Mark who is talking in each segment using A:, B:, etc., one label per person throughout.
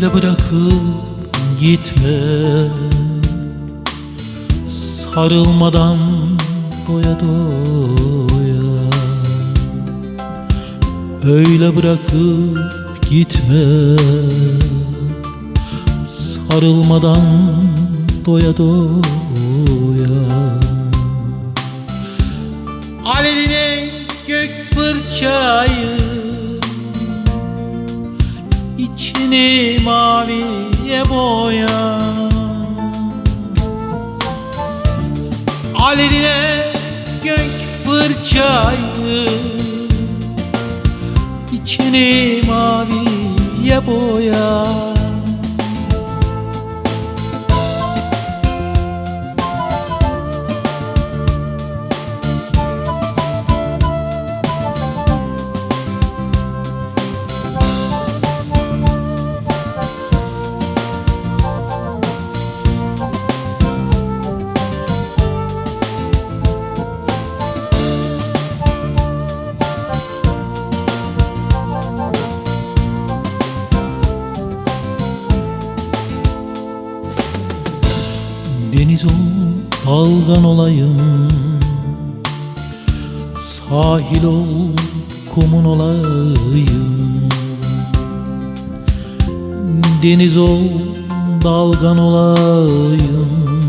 A: Öyle bırakıp gitme. Sarılmadan doya doya. Öyle bırakıp gitme. Sarılmadan doya doya. Al eline gök fırçayı İçini maviye boya Al eline gök fırçayı. İçini maviye boya Deniz ol, dalgan olayım. Sahil ol, kumun olayım. Deniz ol, dalgan olayım.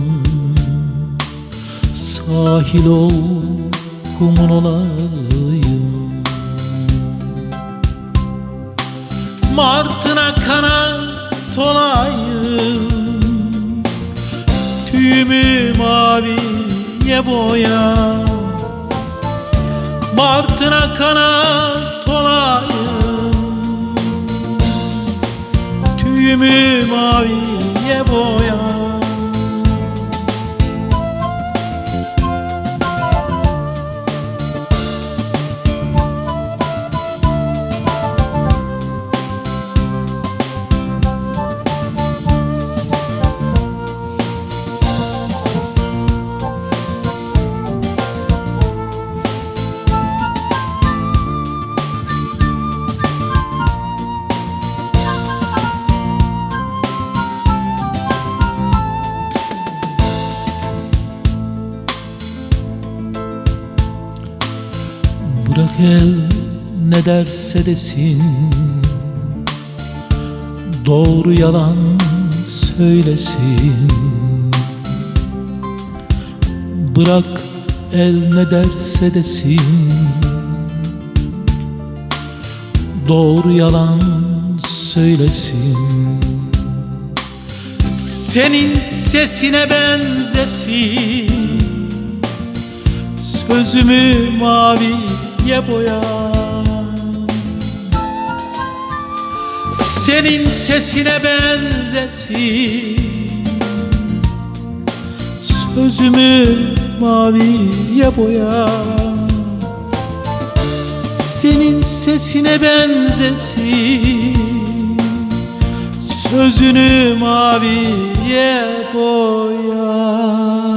A: Sahil ol, kumun olayım. Martına kanat olayım Tüyümü maviye boya. Martına kanat olayım. Tüyümü maviye boya Bırak el ne derse desin. Doğru yalan söylesin. Bırak el ne derse desin. Doğru yalan söylesin. Senin sesine benzesin. Sözümü maviye boya. Senin sesine benzesin Sözümü maviye boya. Senin sesine benzesin Sözünü maviye boya